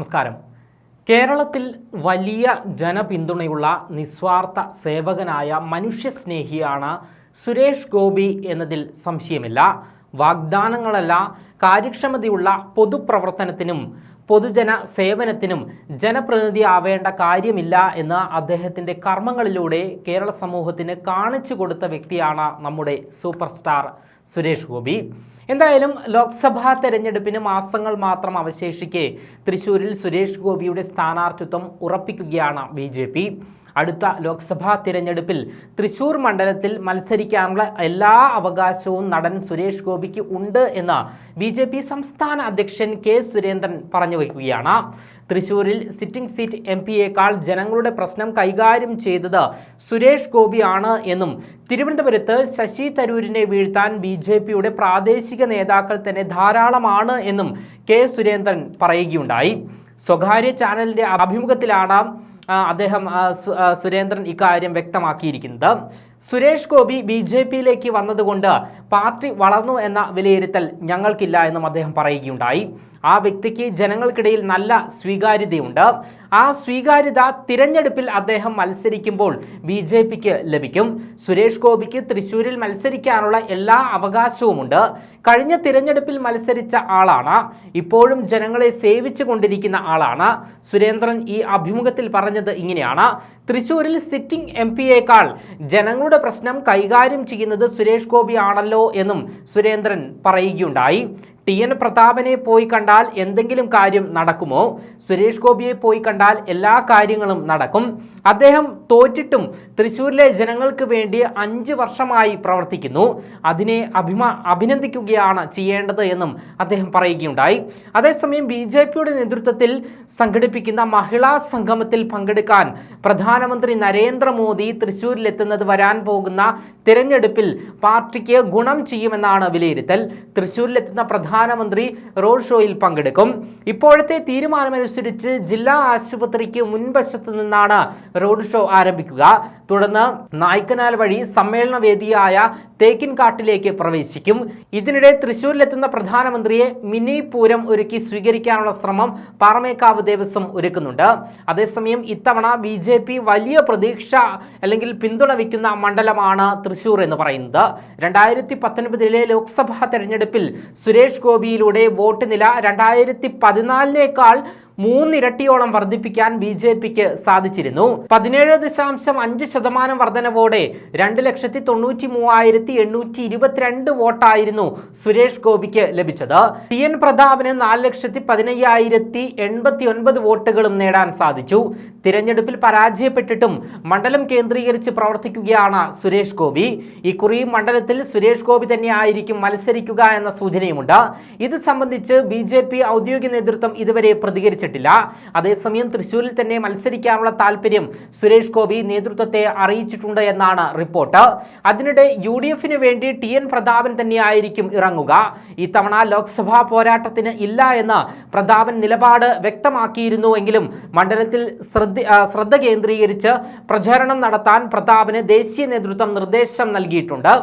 നമസ്കാരം. കേരളത്തിൽ വലിയ ജനപിന്തുണയുള്ള നിസ്വാർത്ഥ സേവകനായ മനുഷ്യസ്നേഹിയാണ് സുരേഷ് ഗോപി എന്നതിൽ സംശയമില്ല. വാഗ്ദാനങ്ങളല്ല കാര്യക്ഷമതയുള്ള പൊതുപ്രവർത്തനത്തിനും പൊതുജന സേവനത്തിനും ജനപ്രതിനിധി ആവേണ്ട കാര്യമില്ല എന്ന് അദ്ദേഹത്തിന്റെ കർമ്മങ്ങളിലൂടെ കേരള സമൂഹത്തിന് കാണിച്ചു കൊടുത്ത വ്യക്തിയാണ് നമ്മുടെ സൂപ്പർ സ്റ്റാർ സുരേഷ് ഗോപി. എന്തായാലും ലോക്സഭാ തെരഞ്ഞെടുപ്പിന് മാസങ്ങൾ മാത്രം അവശേഷിക്കെ തൃശൂരിൽ സുരേഷ് ഗോപിയുടെ സ്ഥാനാർത്ഥിത്വം ഉറപ്പിക്കുകയാണ് ബി അടുത്ത ലോക്സഭാ തിരഞ്ഞെടുപ്പിൽ തൃശൂർ മണ്ഡലത്തിൽ മത്സരിക്കാനുള്ള എല്ലാ അവകാശവും നടൻ സുരേഷ് ഗോപിക്ക് ഉണ്ട് എന്ന് ബി സംസ്ഥാന അധ്യക്ഷൻ കെ സുരേന്ദ്രൻ പറഞ്ഞു വയ്ക്കുകയാണ് തൃശൂരിൽ സിറ്റിംഗ് സീറ്റ് എം പിയേക്കാൾ ജനങ്ങളുടെ പ്രശ്നം കൈകാര്യം ചെയ്തത് സുരേഷ് ഗോപിയാണ് എന്നും തിരുവനന്തപുരത്ത് ശശി തരൂരിനെ വീഴ്ത്താൻ ബി ജെ പിയുടെ പ്രാദേശിക നേതാക്കൾ തന്നെ ധാരാളമാണ് എന്നും കെ സുരേന്ദ്രൻ പറയുകയുണ്ടായി. സ്വകാര്യ ചാനലിന്റെ അഭിമുഖത്തിലാണ് അദ്ദേഹം സുരേന്ദ്രൻ ഇക്കാര്യം വ്യക്തമാക്കിയിരിക്കുന്നത്. സുരേഷ് ഗോപി ബി ജെ പിയിലേക്ക് വന്നതുകൊണ്ട് പാർട്ടി വളർന്നു എന്ന വിലയിരുത്തൽ ഞങ്ങൾക്കില്ല എന്നും അദ്ദേഹം പറയുകയുണ്ടായി. ആ വ്യക്തിക്ക് ജനങ്ങൾക്കിടയിൽ നല്ല സ്വീകാര്യതയുണ്ട്. ആ സ്വീകാര്യത തിരഞ്ഞെടുപ്പിൽ അദ്ദേഹം മത്സരിക്കുമ്പോൾ ബി ജെ പിക്ക് ലഭിക്കും. സുരേഷ് ഗോപിക്ക് തൃശ്ശൂരിൽ മത്സരിക്കാനുള്ള എല്ലാ അവകാശവുമുണ്ട്. കഴിഞ്ഞ തിരഞ്ഞെടുപ്പിൽ മത്സരിച്ച ആളാണ്. ഇപ്പോഴും ജനങ്ങളെ സേവിച്ചു കൊണ്ടിരിക്കുന്ന ആളാണ്. സുരേന്ദ്രൻ ഈ അഭിമുഖത്തിൽ പറഞ്ഞത് ഇങ്ങനെയാണ്. തൃശ്ശൂരിൽ സിറ്റിംഗ് എം പിയേക്കാൾ ജനങ്ങളുടെ പ്രശ്നം കൈകാര്യം ചെയ്യുന്നത് സുരേഷ് ഗോപി ആണല്ലോ എന്നും സുരേന്ദ്രൻ പറയുകയുണ്ടായി. ടി എൻ പ്രതാപനെ പോയി കണ്ടാൽ എന്തെങ്കിലും കാര്യം നടക്കുമോ? സുരേഷ് ഗോപിയെ പോയി കണ്ടാൽ എല്ലാ കാര്യങ്ങളും നടക്കും. അദ്ദേഹം തോറ്റിട്ടും തൃശ്ശൂരിലെ ജനങ്ങൾക്ക് വേണ്ടി അഞ്ച് വർഷമായി പ്രവർത്തിക്കുന്നു. അതിനെ അഭിമാ അഭിനന്ദിക്കുകയാണ് ചെയ്യേണ്ടത് എന്നും അദ്ദേഹം പറയുകയുണ്ടായി. അതേസമയം ബി ജെ പിയുടെ നേതൃത്വത്തിൽ സംഘടിപ്പിക്കുന്ന മഹിളാ സംഗമത്തിൽ പങ്കെടുക്കാൻ പ്രധാനമന്ത്രി നരേന്ദ്രമോദി തൃശ്ശൂരിലെത്തുന്നത് വരാൻ പോകുന്ന തിരഞ്ഞെടുപ്പിൽ പാർട്ടിക്ക് ഗുണം ചെയ്യുമെന്നാണ് വിലയിരുത്തൽ. തൃശ്ശൂരിലെത്തുന്ന പ്രധാനമന്ത്രി റോഡ് ഷോയിൽ പങ്കെടുക്കും. ഇപ്പോഴത്തെ തീരുമാനമനുസരിച്ച് ജില്ലാ ആശുപത്രിക്ക് മുൻവശത്ത് നിന്നാണ് റോഡ് ഷോ ആരംഭിക്കുക. തുടർന്ന് നായ്ക്കനാൽ വഴി സമ്മേളന വേദിയായ തേക്കിൻകാട്ടിലേക്ക് പ്രവേശിക്കും. ഇതിനിടെ തൃശൂരിലെത്തുന്ന പ്രധാനമന്ത്രിയെ മിനി പൂരം ഒരുക്കി സ്വീകരിക്കാനുള്ള ശ്രമം പാറമേക്കാവ് ദേവസ്വം ഒരുക്കുന്നുണ്ട്. അതേസമയം ഇത്തവണ ബി ജെ പി വലിയ പ്രതീക്ഷ അല്ലെങ്കിൽ പിന്തുണ വയ്ക്കുന്ന മണ്ഡലമാണ് തൃശൂർ എന്ന് പറയുന്നത്. രണ്ടായിരത്തി പത്തൊൻപതിലെ ലോക്സഭാ തെരഞ്ഞെടുപ്പിൽ സുരേഷ് ഗോപിയിലൂടെ വോട്ട് നില രണ്ടായിരത്തി പതിനാലിനേക്കാൾ മൂന്നിരട്ടിയോളം വർദ്ധിപ്പിക്കാൻ ബി ജെ പിക്ക് സാധിച്ചിരുന്നു. പതിനേഴ് ദശാംശം അഞ്ച് ശതമാനം വർധനവോടെ രണ്ട് ലക്ഷത്തി തൊണ്ണൂറ്റി മൂവായിരത്തി എണ്ണൂറ്റി ഇരുപത്തിരണ്ട് വോട്ടായിരുന്നു സുരേഷ് ഗോപിക്ക് ലഭിച്ചത്. ടി എൻ പ്രതാപിന് നാല് ലക്ഷത്തി പതിനയ്യായിരത്തി എൺപത്തി ഒൻപത് വോട്ടുകളും നേടാൻ സാധിച്ചു. തിരഞ്ഞെടുപ്പിൽ പരാജയപ്പെട്ടിട്ടും മണ്ഡലം കേന്ദ്രീകരിച്ച് പ്രവർത്തിക്കുകയാണ് സുരേഷ് ഗോപി. ഇക്കുറി മണ്ഡലത്തിൽ സുരേഷ് ഗോപി തന്നെ ആയിരിക്കും മത്സരിക്കുക എന്ന സൂചനയുമുണ്ട്. ഇത് സംബന്ധിച്ച് ബി ഔദ്യോഗിക നേതൃത്വം ഇതുവരെ പ്രതികരിച്ചിട്ടില്ല അതേസമയം തൃശ്ശൂരിൽ തന്നെ മത്സരിക്കാനുള്ള താല്പര്യം സുരേഷ് ഗോപി നേതൃത്വത്തെ അറിയിച്ചിട്ടുണ്ട് എന്നാണ് റിപ്പോർട്ട്. അതിനിടെ യു ഡി എഫിന് വേണ്ടി ടി എൻ പ്രതാപൻ തന്നെയായിരിക്കും ഇറങ്ങുക. ഇത്തവണ ലോക്സഭാ പോരാട്ടത്തിന് ഇല്ല എന്ന് പ്രതാപൻ നിലപാട് വ്യക്തമാക്കിയിരുന്നുവെങ്കിലും മണ്ഡലത്തിൽ ശ്രദ്ധ കേന്ദ്രീകരിച്ച് പ്രചാരണം നടത്താൻ പ്രതാപന് ദേശീയ നേതൃത്വം നിർദ്ദേശം നൽകിയിട്ടുണ്ട്.